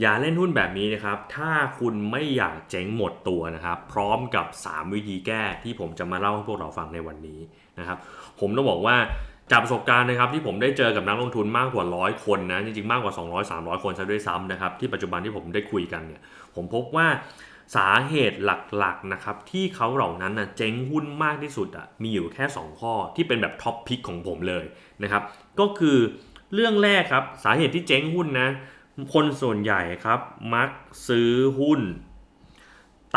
อย่าเล่นหุ้นแบบนี้นะครับ ถ้าคุณไม่อยากเจ๊งหมดตัวนะครับ พร้อมกับ 3 วิธีแก้ที่ผมจะมาเล่าให้พวกเราฟังในวันนี้นะครับ ผมต้องบอกว่าจากประสบการณ์นะครับที่ผมได้เจอกับนักลงทุนมากกว่าร้อยคนนะจริงๆมากกว่า 200 300 คนซะด้วยซ้ำนะครับที่ปัจจุบันที่ผมได้คุยกันเนี่ยผมพบว่าสาเหตุหลักๆนะครับที่เขาเหล่านั้นนะเจ๊งหุ้นมากที่สุดอะมีอยู่แค่ 2 ข้อที่เป็นแบบท็อปพิกของผมเลยนะครับก็คือเรื่องแรกครับสาเหตุที่เจ๊งหุ้นนะ คนส่วนใหญ่ครับ มักซื้อหุ้น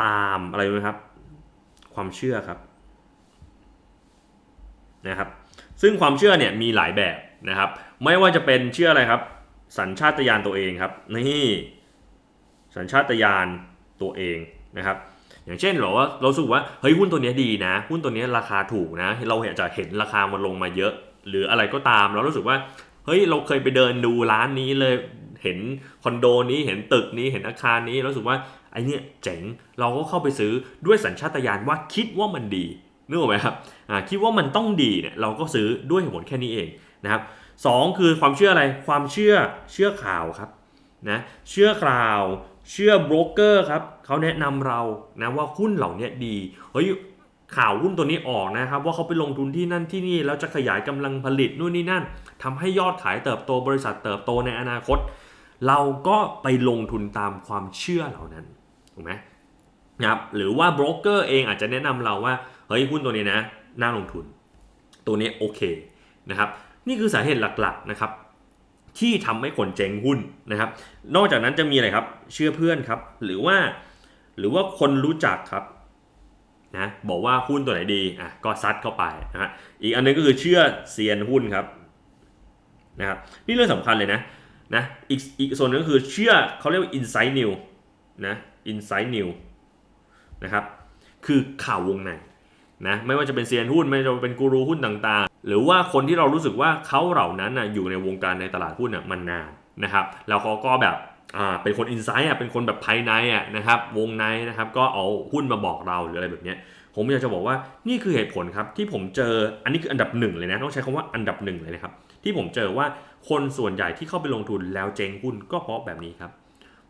ตามอะไรไหมครับ ความเชื่อครับนะครับ ซึ่งความเชื่อเนี่ยมีหลายแบบนะครับ ไม่ว่าจะเป็นเชื่ออะไรครับ สัญชาตญาณตัวเองครับนี่สัญชาตญาณตัวเองนะครับ อย่างเช่นหรอว่าเราสูกว่าเฮ้ยหุ้นตัวนี้ดีนะ หุ้นตัวนี้ราคาถูกนะ เราอากจะเห็นราคามันลงมาเยอะ หรืออะไรก็ตามเรารู้สึกว่าเฮ้ยเราเคยไปเดินดูร้านนี้เลย เห็นคอนโดนี้เห็นตึกนี้เห็นอาคารนี้รู้สึกว่าไอเนี้ยเจ๋งเราก็เข้าไปซื้อด้วยสัญชาตญาณว่าคิดว่ามันดีนึกออกไหมครับคิดว่ามันต้องดีเนี่ยเราก็ซื้อด้วยเหตุผลแค่นี้เองนะครับสองคือความเชื่ออะไรความเชื่อเชื่อข่าวครับนะเชื่อข่าวเชื่อโบรกเกอร์ครับเขาแนะนำเรานะว่าหุ้นเหล่านี้ดีเฮ้ยข่าวหุ้นตัวนี้ออกนะครับว่าเขาไปลงทุนที่นั่นที่นี่แล้วจะขยายกำลังผลิตนู่นนี่นั่นทำให้ยอดขายเติบโตบริษัทเติบโตในอนาคต เราก็ไปลงทุนตามความเชื่อเหล่านั้นถูกไหมนะครับหรือว่าโบรกเกอร์เองอาจจะแนะนำเราว่าเฮ้ยหุ้นตัวนี้นะน่าลงทุน ตัวนี้โอเคนะครับนี่คือสาเหตุหลักๆนะครับที่ทำให้คนเจ๊งหุ้นนะครับ นอกจากนั้นจะมีอะไรครับเชื่อเพื่อนครับ หรือว่าหรือว่าคนรู้จักครับนะบอกว่าหุ้นตัวไหนดีอะก็ซัดเข้าไปนะฮะอีกอันนึงก็คือเชื่อเซียนหุ้นครับนะครับนี่เรื่องสำคัญเลยนะ นะอีกอีกส่วนนึงก็คือเชื่อเขาเรียกว่า insight new นะ insight new นะครับคือข่าววงในนะไม่ว่าจะเป็นเซียนหุ้นไม่ว่าจะเป็นกูรูหุ้นต่างๆ หรือว่าคนที่เรารู้สึกว่าเขาเหล่านั้นนะอยู่ในวงการในตลาดหุ้นนะมันนานนะครับแล้วเขาก็แบบอ่าเป็นคนอินไซต์อะเป็นคนแบบภายในอะนะครับวงในนะครับก็เอาหุ้นมาบอกเราหรืออะไรแบบเนี้ยผมอยากจะบอกว่านี่คือเหตุผลครับที่ผมเจออันนี้คืออันดับหนึ่งเลยนะต้องใช้คำว่าอันดับหนึ่งเลยนะครับ ที่ผมเจอว่าคนส่วนใหญ่ที่เข้าไปลงทุนแล้วเจ๊งหุ้นก็เพราะแบบนี้ครับ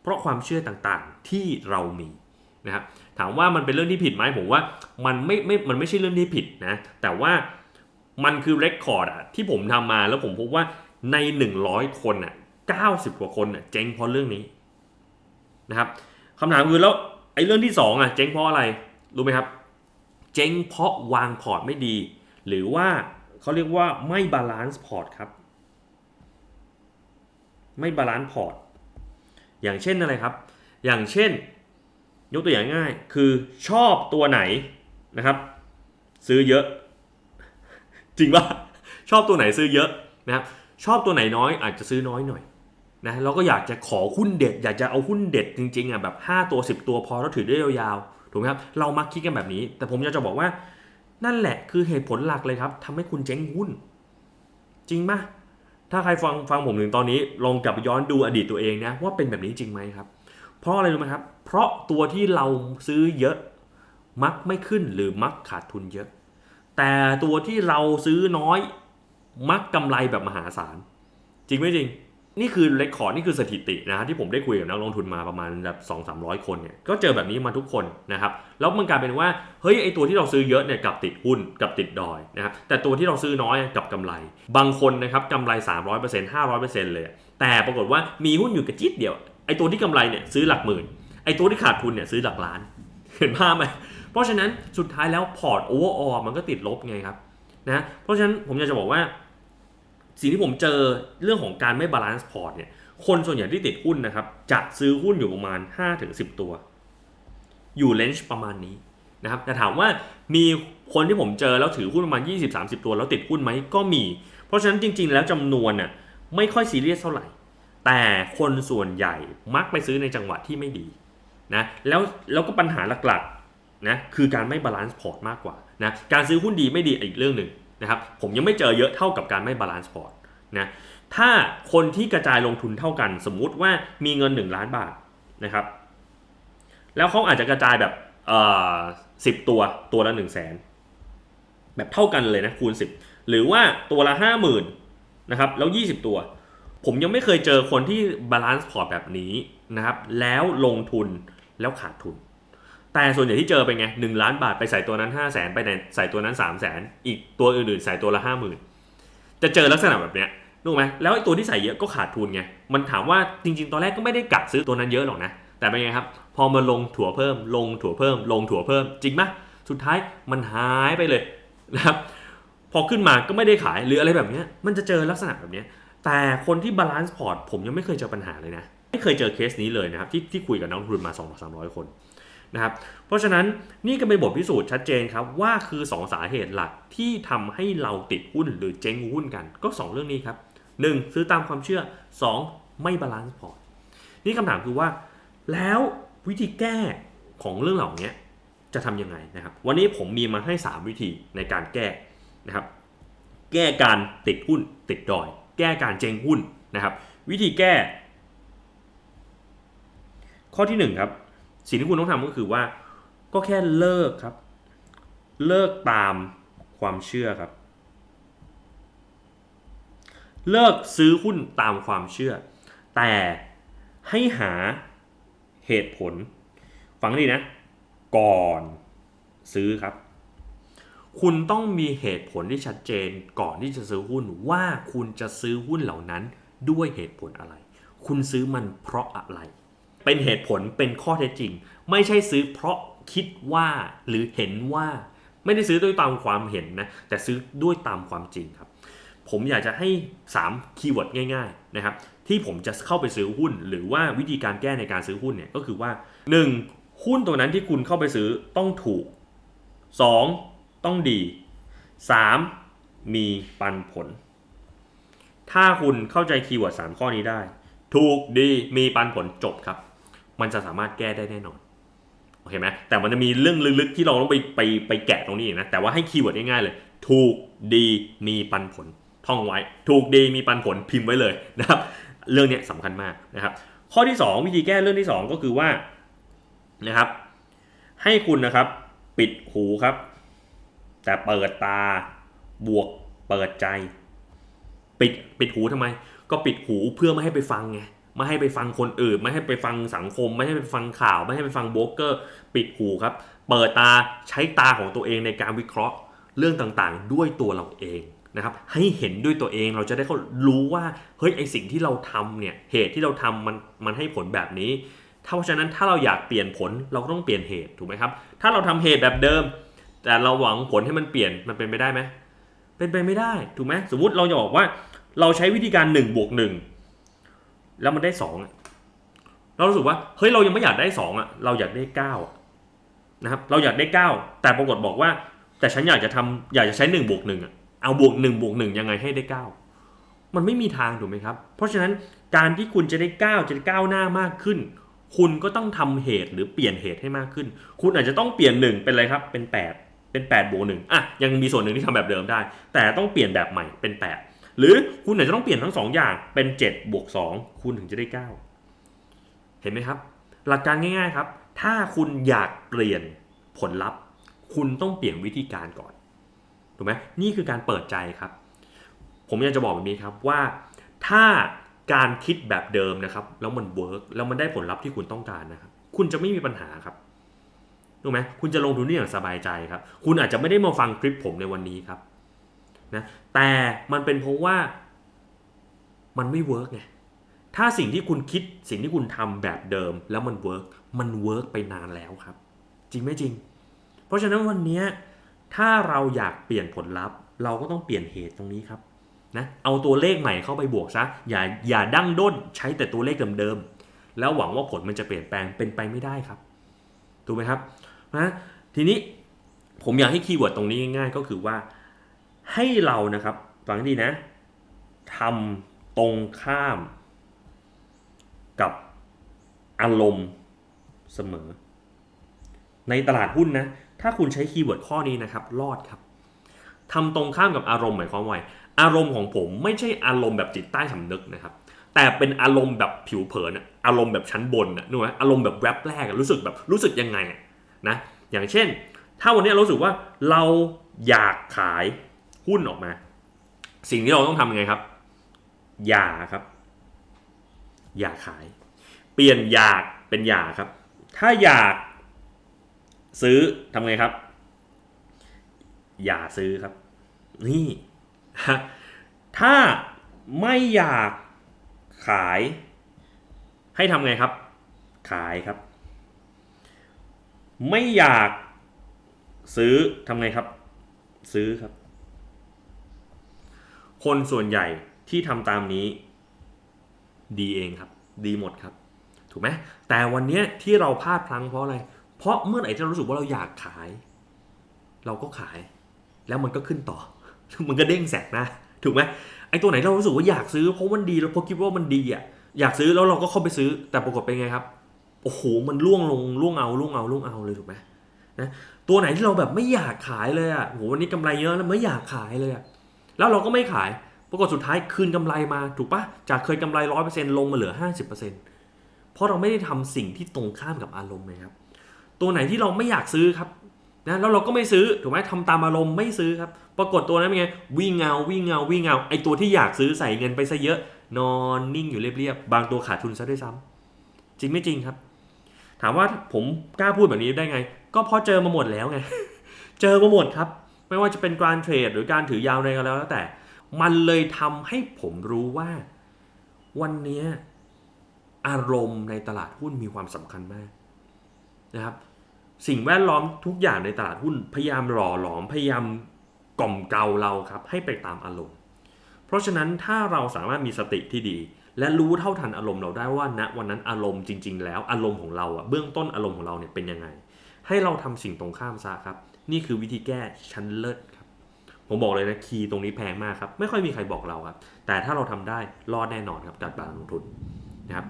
เพราะความเชื่อต่างๆที่เรามีนะครับถามว่ามันเป็นเรื่องที่ผิดไหมผมว่ามันไม่ไม่มันไม่ใช่เรื่องที่ผิดนะแต่ว่ามันคือเรคคอร์ดอะที่ผมทำมาแล้วผมพบว่าใน 100 คนอะ90 กว่าคนอะเจ๊งเพราะเรื่องนี้นะครับคำถามคือแล้วไอ้เรื่องที่2อะเจ๊งเพราะอะไรรู้ไหมครับ เจ๊งเพราะวางพอร์ตไม่ดี หรือว่า เขาเรียกว่าไม่บาลานซ์พอร์ตครับ ไม่บาลานซ์พอร์ตอย่างเช่นอะไรครับ อย่างเช่น ยกตัวอย่างง่ายคือชอบตัวไหนนะครับ ซื้อเยอะ จริงป่ะชอบตัวไหนซื้อเยอะนะครับชอบตัวไหนน้อยอาจจะซื้อน้อยหน่อยนะเราก็อยากจะขอหุ้นเด็ด อยากจะเอาหุ้นเด็ดจริงๆอะแบบ 5 ตัว 10 ตัวพอแล้วถือได้ยาวๆถูกไหมครับเรามักคิดกันแบบนี้ แต่ผมอยากจะบอกว่า นั่นแหละคือเหตุผลหลักเลยครับทำให้คุณเจ๊งหุ้น จริงปะถ้าใครฟังฟังผมถึงตอนนี้ลองกลับย้อนดูอดีตตัวเองนะว่าเป็นแบบนี้จริงไหมครับ เพราะอะไรรู้ไหมครับ เพราะตัวที่เราซื้อเยอะมักไม่ขึ้นหรือมักขาดทุนเยอะ แต่ตัวที่เราซื้อน้อยมักกำไรแบบมหาศาล จริงไหมจริง นี่คือเรคคอร์ดนี่คือสถิตินะฮะที่ผมได้คุยกับนักลงทุนมาประมาณแบบ2 3 0 0คนเนี่ยก็เจอแบบนี้มาทุกคนนะครับแล้วมันกลายเป็นว่าเฮ้ยไอตัวที่เราซื้อเยอะเนี่ยกับติดหุ้นกับติดดอยนะครับแต่ตัวที่เราซื้อน้อยกับกำไร บางคนนะครับกำไร 300% 500%เลยแต่ปรากฏว่ามีหุ้นอยู่กระจิตเดียวไอตัวที่กำไรเนี่ยซื้อหลักหมื่นไอตัวที่ขาดทุนเนี่ยซื้อหลักล้าน เห็นภาพไหมเพราะฉะนั้นสุดท้ายแล้วพอร์ตโอเวอร์ออมันก็ติดลบไงครับนะเพราะฉะนั้นผมอยากจะบอกว่า สิ่งที่ผมเจอเรื่องของการไม่บาลานซ์พอร์ตเนี่ยคนส่วนใหญ่ที่ติดหุ้นนะครับ จะซื้อหุ้นอยู่ประมาณ 5-10 ตัว อยู่เลนจ์ประมาณนี้นะครับแต่ถามว่ามีคนที่ผมเจอแล้วถือหุ้นประมาณ 20-30 ตัวแล้วติดหุ้นไหมก็มี เพราะฉะนั้นจริง ๆ แล้วจำนวนน่ะไม่ค่อยซีเรียสเท่าไหร่ แต่คนส่วนใหญ่มักไปซื้อในจังหวะที่ไม่ดีนะแล้วแล้วก็ปัญหาหลักๆนะคือการไม่บาลานซ์พอร์ตมากกว่านะการซื้อหุ้นดีไม่ดีอีกเรื่องหนึ่ง นะครับผมยังไม่เจอเยอะเท่ากับการไม่บาลานซ์พอร์ตนะถ้าคนที่กระจายลงทุนเท่ากัน สมมุติว่ามีเงิน 1 ล้านบาทนะครับ แล้วเขาอาจจะกระจายแบบเอ่อสิบตัวตัวละ1 0 0 0 0แสนแบบเท่ากันเลยนะคูณ 10 หรือว่าตัวละ 5 0,000นะครับแล้ว 20 ตัว ผมยังไม่เคยเจอคนที่บาลานซ์พอร์ตแบบนี้นะครับแล้วลงทุนแล้วขาดทุน แต่ส่วนใหญ่ที่เจอเป็นไงหนึ่งล้านบาทไปใส่ตัวนั้น5 0 0แสนไปใส่ตัวนั้น3 0 0แสนอีกตัวอื่นๆ ใส่ตัวละ5 0,000จะเจอลักษณะแบบเนี้ยรู้ไหมแล้วไอ้ตัวที่ใส่เยอะก็ขาดทุนไงมันถามว่าจริง ๆ ตอนแรกก็ไม่ได้กะซื้อตัวนั้นเยอะหรอกนะ แต่เป็นไงครับ พอมาลงถั่วเพิ่ม ลงถั่วเพิ่ม ลงถั่วเพิ่ม จริงไหมสุดท้ายมันหายไปเลยนะครับพอขึ้นมาก็ไม่ได้ขายหรืออะไรแบบเนี้ยมันจะเจอลักษณะแบบเนี้ยแต่คนที่บาลานซ์พอร์ตผมยังไม่เคยเจอปัญหาเลยนะไม่เคยเจอเคสนี้เลยนะครับที่ที่คุยกับนักลงทุนมา2 3 0 0 คน นะครับเพราะฉะนั้นนี่ก็เป็นบทพิสูจน์ชัดเจนครับว่าคือ 2 สาเหตุหลักที่ทำให้เราติดหุ้นหรือเจ๊งหุ้นกัน ก็ 2 เรื่องนี้ครับ 1. ซื้อตามความเชื่อ 2. ไม่บาลานซ์พอร์ตนี่คำถามคือว่า แล้ววิธีแก้ของเรื่องเหล่านี้จะทำยังไงนะครับ วันนี้ผมมีมาให้ 3 วิธีในการแก้นะครับ แก้การติดหุ้นติดดอย แก้การเจ๊งหุ้นนะครับ วิธีแก้ ข้อที่หนึ่งครับ สิ่งที่คุณต้องทำก็คือว่า ก็แค่เลิกครับ เลิกตามความเชื่อครับ เลิกซื้อหุ้นตามความเชื่อ แต่ให้หาเหตุผล ฟังดีนะ ก่อนซื้อครับ คุณต้องมีเหตุผลที่ชัดเจนก่อนที่จะซื้อหุ้นว่าคุณจะซื้อหุ้นเหล่านั้นด้วยเหตุผลอะไร คุณซื้อมันเพราะอะไร เป็นเหตุผลเป็นข้อเท็จจริง ไม่ใช่ซื้อเพราะคิดว่าหรือเห็นว่าไม่ได้ซื้อด้วยตามความเห็นนะแต่ซื้อด้วยตามความจริงครับ ผมอยากจะให้ 3 คีย์เวิร์ดง่ายๆนะครับที่ผมจะเข้าไปซื้อหุ้น หรือว่าวิธีการแก้ในการซื้อหุ้นเนี่ยก็คือว่า 1. หุ้นตัวนั้นที่คุณเข้าไปซื้อต้องถูก 2. ต้องดี 3. มีปันผล ถ้าคุณเข้าใจคีย์เวิร์ด3ข้อนี้ได้ ถูกดีมีปันผลจบครับ มันจะสามารถแก้ได้แน่นอนโอเคไหมแต่มันจะมีเรื่องลึกๆที่เราต้องไปไปไปแกะตรงนี้นะแต่ว่าให้คีย์เวิร์ดง่ายๆเลย ถูกดีมีปันผลท่องไว้ ถูกดีมีปันผลพิมพ์ไว้เลยนะครับ เรื่องเนี้ยสำคัญมากนะครับ ข้อที่ 2 วิธีแก้เรื่องที่ 2 ก็คือว่านะครับ ให้คุณนะครับ ปิดหูครับ แต่เปิดตาบวกเปิดใจ ปิดปิดหูทำไม ก็ปิดหูเพื่อไม่ให้ไปฟังไง ไม่ให้ไปฟังคนอื่น ไม่ให้ไปฟังสังคม ไม่ให้ไปฟังข่าว ไม่ให้ไปฟังโบรกเกอร์ ปิดหูครับ เปิดตาใช้ตาของตัวเองในการวิเคราะห์เรื่องต่างๆ ด้วยตัวเราเองนะครับ ให้เห็นด้วยตัวเองเราจะได้เขารู้ว่าเฮ้ยไอสิ่งที่เราทำเนี่ยเหตุที่เราทำมันมันให้ผลแบบนี้ ถ้าเพราะฉะนั้นถ้าเราอยากเปลี่ยนผลเราก็ต้องเปลี่ยนเหตุถูกไหมครับ ถ้าเราทำเหตุแบบเดิม แต่เราหวังผลให้มันเปลี่ยนมันเป็นไปได้ไหมเป็นไปไม่ได้ถูกไหมสมมุติเราจะบอกว่าเราใช้วิธีการ1บวก1 แล้วมันได้2อะเรารู้สึกว่าเฮ้ยเรายังไม่อยากได้2อะเราอยากได้9อะนะครับเราอยากได้9แต่ปรากฏบอกว่า แต่ฉันอยากจะทำอยากจะใช้1บวก1อะเอาบวก1บวก1ยังไงให้ได้9มันไม่มีทางถูกไหมครับ เพราะฉะนั้นการที่คุณจะได้9จะได้ก้าวหน้ามากขึ้น คุณก็ต้องทำเหตุหรือเปลี่ยนเหตุให้มากขึ้น คุณอาจจะต้องเปลี่ยน1เป็นอะไรครับเป็น 8 เป็น8บวก1อะยังมีส่วนหนึ่งที่ทำแบบเดิมได้ แต่ต้องเปลี่ยนแบบใหม่เป็น 8 หรือคุณอาจจะต้องเปลี่ยนทั้ง 2 อย่างเป็น 7 บวก 2 คุณถึงจะได้ 9 เห็นไหมครับ หลักการง่ายๆครับ ถ้าคุณอยากเปลี่ยนผลลัพธ์ คุณต้องเปลี่ยนวิธีการก่อนถูกไหมนี่คือการเปิดใจครับ ผมอยากจะบอกแบบนี้ครับว่าถ้าการคิดแบบเดิมนะครับ แล้วมันเวิร์กแล้วมันได้ผลลัพธ์ที่คุณต้องการนะครับ คุณจะไม่มีปัญหาครับถูกไหมคุณจะลงทุนได้อย่างสบายใจครับ คุณอาจจะไม่ได้มาฟังคลิปผมในวันนี้ครับ นะแต่มันเป็นเพราะว่ามันไม่เวิร์กไงถ้าสิ่งที่คุณคิดสิ่งที่คุณทำแบบเดิมแล้วมันเวิร์กมันเวิร์กไปนานแล้วครับ จริงไหมจริง เพราะฉะนั้นวันนี้ถ้าเราอยากเปลี่ยนผลลัพธ์ เราก็ต้องเปลี่ยนเหตุตรงนี้ครับนะเอาตัวเลขใหม่เข้าไปบวกซะอย่าอย่าดั้งด้นใช้แต่ตัวเลขเดิมๆแล้วหวังว่าผลมันจะเปลี่ยนแปลงเป็นไปไม่ได้ครับถูกไหมครับนะทีนี้ผมอยากให้คีย์เวิร์ดตรงนี้ง่ายๆก็คือว่า ให้เรานะครับฟังดีนะทำตรงข้าม กับอารมณ์เสมอ ในตลาดหุ้นนะ ถ้าคุณใช้คีย์เวิร์ดข้อนี้นะครับ รอดครับทำตรงข้ามกับอารมณ์หมายความว่าอารมณ์ของผมไม่ใช่อารมณ์แบบจิตใต้สำนึกนะครับ แต่เป็นอารมณ์แบบผิวเผินอารมณ์แบบชั้นบนนะนึกไหมอารมณ์แบบแวบแรกรู้สึกแบบรู้สึกยังไงนะ อย่างเช่น ถ้าวันนี้รู้สึกว่าเราอยากขาย หุ้นออกมา สิ่งที่เราต้องทำยังไงครับ อย่าครับ อย่าขายปิปลี่ยนอยากเป็นอยากครับ ถ้าอยากซื้อทำไงครับ อย่าซื้อครับ นี่ถ้าไม่อยากขาย ให้ทำไงครับ ขายครับ ไม่อยากซื้อทำไงครับ ซื้อครับ คนส่วนใหญ่ที่ทำตามนี้ ดีเองครับ ดีหมดครับ ถูกไหมแต่วันเนี้ยที่เราพลาดพลั้งเพราะอะไร เพราะเมื่อไหร่ที่เรารู้สึกว่าเราอยากขาย เราก็ขาย แล้วมันก็ขึ้นต่อ มันก็เด้งแสกน้าถูกไหมไอ้ตัวไหนเรารู้สึกว่าอยากซื้อเพราะมันดีแล้วเพราะคิดว่ามันดีอะอยากซื้อแล้วเราก็เข้าไปซื้อ แต่ปรากฏเป็นไงครับโอ้โหมันล่วงลงล่วงเอาล่วงเอาล่วงเอาเลยถูกไหมนะตัวไหนที่เราแบบไม่อยากขายเลยอะโหวันนี้กำไรเยอะแล้วไม่อยากขายเลยอะ แล้วเราก็ไม่ขาย ปรากฏสุดท้ายคืนกำไรมาถูกปะจากเคยกำไรร้อยเปอร์เซ็นต์ลงมาเหลือห้าสิบเปอร์เซ็นต์เพราะเราไม่ได้ทำสิ่งที่ตรงข้ามกับอารมณ์เลยครับ ตัวไหนที่เราไม่อยากซื้อครับนะแล้วเราก็ไม่ซื้อถูกไหมทำตามอารมณ์ไม่ซื้อครับ ปรากฏตัวนั้นเป็นไงวิ่งเงาวิ่งเงาวิ่งเงาไอตัวที่อยากซื้อใส่เงินไปซะเยอะ นอนนิ่งอยู่เรียบๆบางตัวขาดทุนซะด้วยซ้ำจริงไม่จริงครับ ถามว่าผมกล้าพูดแบบนี้ได้ไง ก็เพราะเจอมาหมดแล้วไง เจอมาหมดครับ ไม่ว่าจะเป็นการเทรดหรือการถือยาวในก็แล้วแต่ มันเลยทำให้ผมรู้ว่า วันนี้อารมณ์ในตลาดหุ้นมีความสำคัญมากนะครับ สิ่งแวดล้อมทุกอย่างในตลาดหุ้นพยายามหล่อหลอมพยายามกล่อมเกลาเราครับให้ไปตามอารมณ์ เพราะฉะนั้นถ้าเราสามารถมีสติที่ดี และรู้เท่าทันอารมณ์เราได้ว่าณวันนั้นอารมณ์จริง ๆ แล้วอารมณ์ของเราอะเบื้องต้นอารมณ์ของเราเนี่ยเป็นยังไง ให้เราทำสิ่งตรงข้ามซะครับ นี่คือวิธีแก้ชั้นเลิศครับ ผมบอกเลยนะคีย์ตรงนี้แพงมากครับ ไม่ค่อยมีใครบอกเราครับ แต่ถ้าเราทำได้รอดแน่นอนครับการการลงทุนนะครับ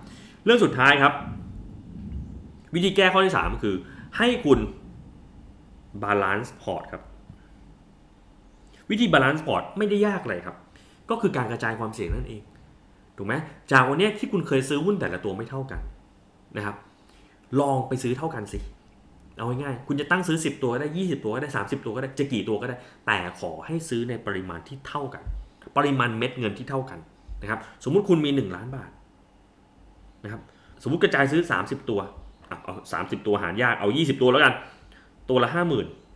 เรื่องสุดท้ายครับ วิธีแก้ข้อที่ 3 คือ ให้คุณบาลานซ์พอร์ตครับ วิธีบาลานซ์พอร์ตไม่ได้ยากเลยครับ ก็คือการกระจายความเสี่ยงนั่นเองถูกไหมจากวันนี้ที่คุณเคยซื้อหุ้นแต่ละตัวไม่เท่ากันนะครับ ลองไปซื้อเท่ากันสิ เอาง่ายๆคุณจะตั้งซื้อ 10 ตัวก็ได้ 20 ตัวก็ได้ 30 ตัวก็ได้จะกี่ตัวก็ได้ แต่ขอให้ซื้อในปริมาณที่เท่ากัน ปริมาณเม็ดเงินที่เท่ากันนะครับสมมุติคุณมี 1 ล้านบาทนะครับสมมุติกระจายซื้อ 30 ตัวเอะเอา30ตัวหารยากเอา 20 ตัวแล้วกัน ตัวละ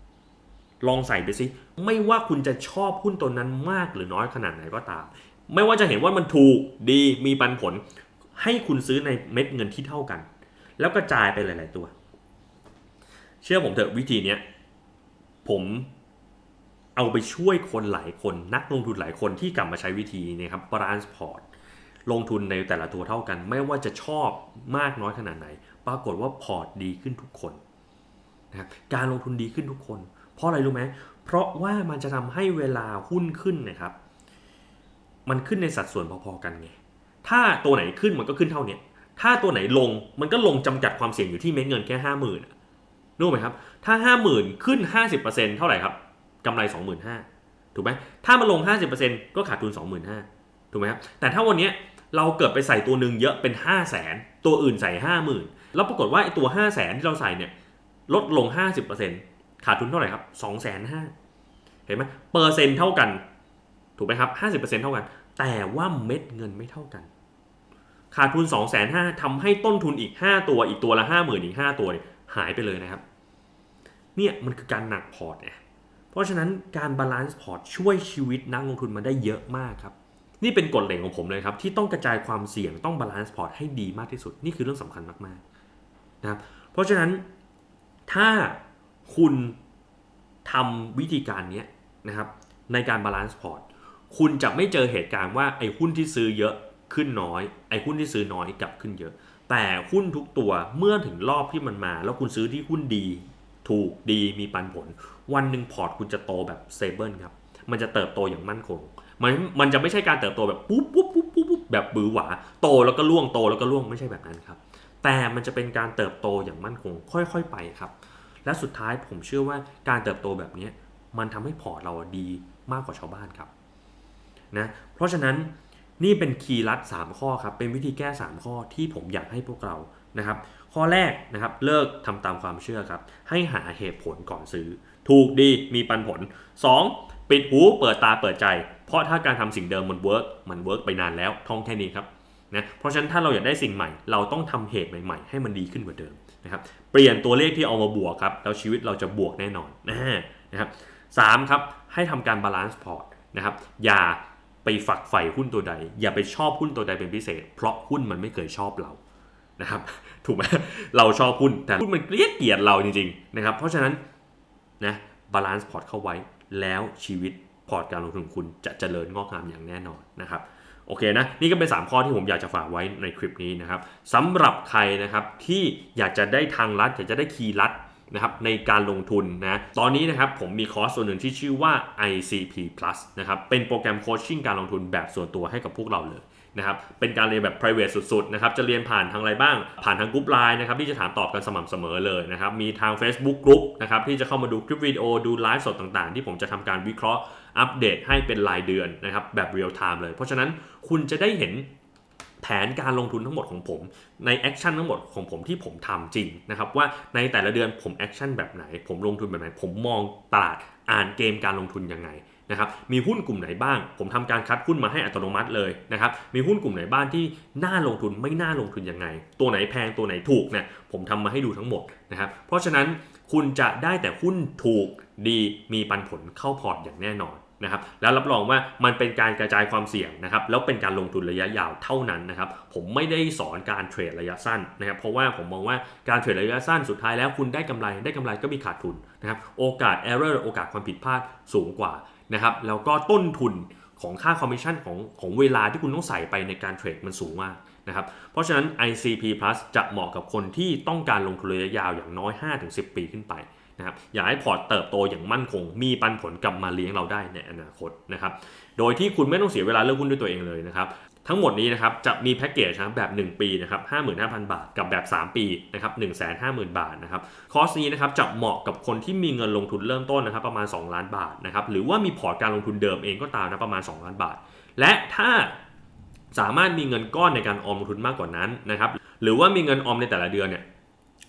50,000 ลองใส่ไปสิไม่ว่าคุณจะชอบหุ้นตัวนั้นมากหรือน้อยขนาดไหนก็ตาม ไม่ว่าจะเห็นว่ามันถูกดีมีปันผล ให้คุณซื้อในเม็ดเงินที่เท่ากัน แล้วกระจายไปหลาย ๆ ตัว เชื่อผมเถอะวิธีเนี้ยผมเอาไปช่วยคนหลายคนนักลงทุนหลายคนที่กลับมาใช้วิธีนี้ครับ balance port ลงทุนในแต่ละตัวเท่ากัน ไม่ว่าจะชอบมากน้อยขนาดไหน ปรากฏว่าพอร์ตดีขึ้นทุกคนนะครับการลงทุนดีขึ้นทุกคน เพราะอะไรรู้ไหมเพราะว่ามันจะทำให้เวลาหุ้นขึ้นนะครับ มันขึ้นในสัดส่วนพอๆกันไงถ้าตัวไหนขึ้นมันก็ขึ้นเท่าเนี้ถ้าตัวไหนลงมันก็ลงจำกัดความเสี่ยงอยู่ที่เม็ดเงินแค่ห้าหมื่น รู้ไหมครับ ถ้าห้าหมื่นขึ้นห้าสิบเปอร์เซ็นเท่าไหร่ครับกำไรสองหมื่นห้าถูกไหมถ้ามันลงห้าสิบเปอร์เซ็นก็ขาดทุนสองหมื่นห้าถูกไหมครับแต่ถ้าวันนี้เราเกิดไปใส่ตัวหนึ่งเยอะเป็นห้าแสนตัวอื่นใส่ห้าหมื่นแล้วปรากฏว่าไอ้ตัวห้าแสนที่เราใส่เนี่ยลดลงห้าสิบเปอร์เซ็นขาดทุนเท่าไหร่ครับสองแสนห้าเห็นไหมเปอร์เซ็นต์เท่ากัน ถูกไหมครับห้าสิบเปอร์เซ็นต์เท่ากัน แต่ว่าเม็ดเงินไม่เท่ากัน ขาดทุน2องแสนห้าทำให้ต้นทุนอีก 5 ตัวอีกตัวละ 5 0,000 อีก 5 ตัวเนี่ย หายไปเลยนะครับ เนี่ยมันคือการหนักพอร์ตไงเพราะฉะนั้นการบาลานซ์พอร์ตช่วยชีวิตนักลงทุนมาได้เยอะมากครับ นี่เป็นกฎเหล็กของผมเลยครับที่ต้องกระจายความเสี่ยงต้องบาลานซ์พอร์ตให้ดีมากที่สุด นี่คือเรื่องสำคัญมากๆนะครับเพราะฉะนั้นถ้าคุณทำวิธีการนี้นะครับในการบาลานซ์พอร์ตคุณจะไม่เจอเหตุการณ์ว่าไอ้หุ้นที่ซื้อเยอะขึ้นน้อย ไอ้หุ้นที่ซื้อน้อยกลับขึ้นเยอะ แต่หุ้นทุกตัวเมื่อถึงรอบที่มันมา แล้วคุณซื้อที่หุ้นดี ถูกดีมีปันผล วันหนึ่งพอร์ตคุณจะโตแบบเซเบิลครับ มันจะเติบโตอย่างมั่นคง มันมันจะไม่ใช่การเติบโตแบบปุ๊บปุ๊บปุ๊บปุ๊บปุ๊บแบบบือหวา โตแล้วก็ล่วงโตแล้วก็ล่วงไม่ใช่แบบนั้นครับ แต่มันจะเป็นการเติบโตอย่างมั่นคง ค่อยๆไปครับ และสุดท้ายผมเชื่อว่าการเติบโตแบบนี้มันทำให้พอร์ตเราดีมากกว่าชาวบ้านครับนะเพราะฉะนั้น นี่เป็นคีย์ลัด 3 ข้อครับ เป็นวิธีแก้ 3 ข้อที่ผมอยากให้พวกเรานะครับ ข้อแรกนะครับ เลิกทำตามความเชื่อครับ ให้หาเหตุผลก่อนซื้อ ถูกดีมีปันผล 2. ปิดหูเปิดตาเปิดใจ เพราะถ้าการทำสิ่งเดิมมันเวิร์กมันเวิร์กไปนานแล้ว ท่องแค่นี้ครับนะเพราะฉะนั้นถ้าเราอยากได้สิ่งใหม่ เราต้องทำเหตุใหม่ๆ ให้มันดีขึ้นกว่าเดิมนะครับ เปลี่ยนตัวเลขที่เอามาบวกครับ แล้วชีวิตเราจะบวกแน่นอนนะนะครับสามครับ ให้ทำการบาลานซ์พอร์ตนะครับ อย่า ไปฝักใฝ่หุ้นตัวใด อย่าไปชอบหุ้นตัวใดเป็นพิเศษ เพราะหุ้นมันไม่เคยชอบเรานะครับ ถูกไหมเราชอบหุ้นแต่หุ้นมันเกลียดเกลียดเราจริงๆนะครับ เพราะฉะนั้นนะบาลานซ์พอร์ตเข้าไว้แล้วชีวิตพอร์ตการลงทุนคุณจะเจริญงอกงามอย่างแน่นอนนะครับโอเคนะนี่ก็เป็น 3 ข้อที่ผมอยากจะฝากไว้ในคลิปนี้นะครับสำหรับใครนะครับที่อยากจะได้ทางลัดอยากจะได้คีย์ลัด นะครับในการลงทุนนะ ตอนนี้นะครับผมมีคอร์สตัวหนึ่งที่ชื่อว่า ICP Plus นะครับ เป็นโปรแกรมโคชชิ่งการลงทุนแบบส่วนตัวให้กับพวกเราเลยนะครับ เป็นการเรียนแบบ private สุดๆนะครับ จะเรียนผ่านทางอะไรบ้าง ผ่านทางกรุ๊ปไลน์นะครับที่จะถามตอบกันสม่ำเสมอเลยนะครับ มีทาง Facebook Group นะครับที่จะเข้ามาดูคลิปวิดีโอ ดูไลฟ์สดต่างๆ ที่ผมจะทำการวิเคราะห์อัปเดตให้เป็นรายเดือนนะครับแบบเรียลไทม์เลย เพราะฉะนั้นคุณจะได้เห็น แผนการลงทุนทั้งหมดของผมในแอคชั่นทั้งหมดของผมที่ผมทำจริงนะครับว่าในแต่ละเดือนผมแอคชั่นแบบไหน ผมลงทุนแบบไหน ผมมองตลาดอ่านเกมการลงทุนยังไงนะครับมีหุ้นกลุ่มไหนบ้าง ผมทำการคัดหุ้นมาให้อัตโนมัติเลยนะครับมีหุ้นกลุ่มไหนบ้างที่น่าลงทุนไม่น่าลงทุนยังไง ตัวไหนแพงตัวไหนถูกเนี่ยผมทำมาให้ดูทั้งหมดนะครับเพราะฉะนั้นคุณจะได้แต่หุ้นถูกดีมีปันผลเข้าพอร์ตอย่างแน่นอน นะครับแล้วรับรองว่ามันเป็นการกระจายความเสี่ยงนะครับแล้วเป็นการลงทุนระยะยาวเท่านั้นนะครับผมไม่ได้สอนการเทรดระยะสั้นนะครับเพราะว่าผมมองว่าการเทรดระยะสั้นสุดท้ายแล้วคุณได้กำไรได้กำไรก็มีขาดทุนนะครับโอกาส error โอกาสความผิดพลาดสูงกว่านะครับแล้วก็ต้นทุนของค่าคอมมิชชั่นของของเวลาที่คุณต้องใส่ไปในการเทรดมันสูงมากนะครับเพราะฉะนั้น ICP Plus จะเหมาะกับคนที่ต้องการลงทุนระยะยาวอย่างน้อย 5-10 ปีขึ้นไป นะครับอยากให้พอร์ตเติบโตอย่างมั่นคง มีปันผลกลับมาเลี้ยงเราได้ในอนาคตนะครับโดยที่คุณไม่ต้องเสียเวลาเลือกหุ้นด้วยตัวเองเลยนะครับทั้งหมดนี้นะครับจะมีแพ็กเกจนะครับแบบ 1 ปีนะครับ55,000 บาท กับแบบ 3 ปีนะครับ150,000 บาทนะครับคอร์สนี้นะครับจะเหมาะกับคนที่มีเงินลงทุนเริ่มต้นนะครับประมาณ 2 ล้านบาทนะครับหรือว่ามีพอร์ตการลงทุนเดิมเองก็ตามนะประมาณ 2 ล้านบาท และถ้าสามารถมีเงินก้อนในการออมลงทุนมากกว่านั้นนะครับหรือว่ามีเงินออมในแต่ละเดือนเนี่ย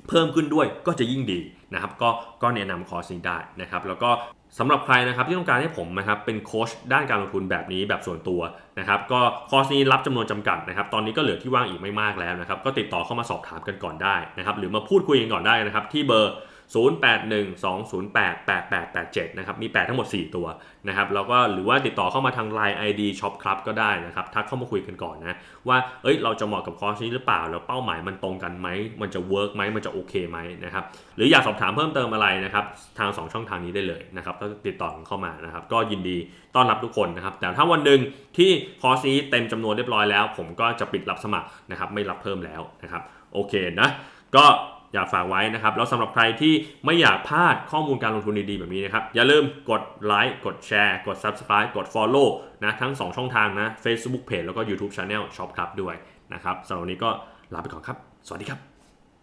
เพิ่มขึ้นด้วยก็จะยิ่งดีนะครับก็ก็แนะนำคอร์สนี้ได้นะครับแล้วก็สำหรับใครนะครับที่ต้องการให้ผมนะครับเป็นโค้ชด้านการลงทุนแบบนี้แบบส่วนตัวนะครับก็คอร์สนี้รับจำนวนจำกัดนะครับตอนนี้ก็เหลือที่ว่างอีกไม่มากแล้วนะครับก็ติดต่อเข้ามาสอบถามกันก่อนได้นะครับหรือมาพูดคุยกันก่อนได้นะครับที่เบอร์ 0812088887 นะครับ มี 8 ทั้งหมด 4 ตัวนะครับ แล้วก็หรือว่าติดต่อเข้ามาทาง Line ID Shop Club ก็ได้นะครับ ทักเข้ามาคุยกันก่อนนะ ว่าเอ้ยเราจะเหมาะกับคอร์สนี้หรือเปล่า แล้วเป้าหมายมันตรงกันไหม มันจะเวิร์กไหมมันจะโอเคไหมนะครับ หรืออยากสอบถามเพิ่มเติมอะไรนะครับ ทาง 2 ช่องทางนี้ได้เลยนะครับก็ติดต่อเข้ามานะครับ ก็ยินดีต้อนรับทุกคนนะครับ แต่ถ้าวันหนึ่งที่คอร์สนี้เต็มจำนวนเรียบร้อยแล้ว ผมก็จะปิดรับสมัครนะครับ ไม่รับเพิ่มแล้วนะครับ โอเคนะ ก็ อยากฝากไว้นะครับ แล้วสำหรับใครที่ไม่อยากพลาดข้อมูลการลงทุนดีๆ แบบนี้นะครับ อย่าลืมกดไลค์กดแชร์กด Subscribe กด Follow นะทั้ง 2 ช่องทางนะ Facebook Page แล้วก็ YouTube Channel Shop Club ด้วยนะครับสำหรับวันนี้ก็ลาไปก่อนครับ สวัสดีครับ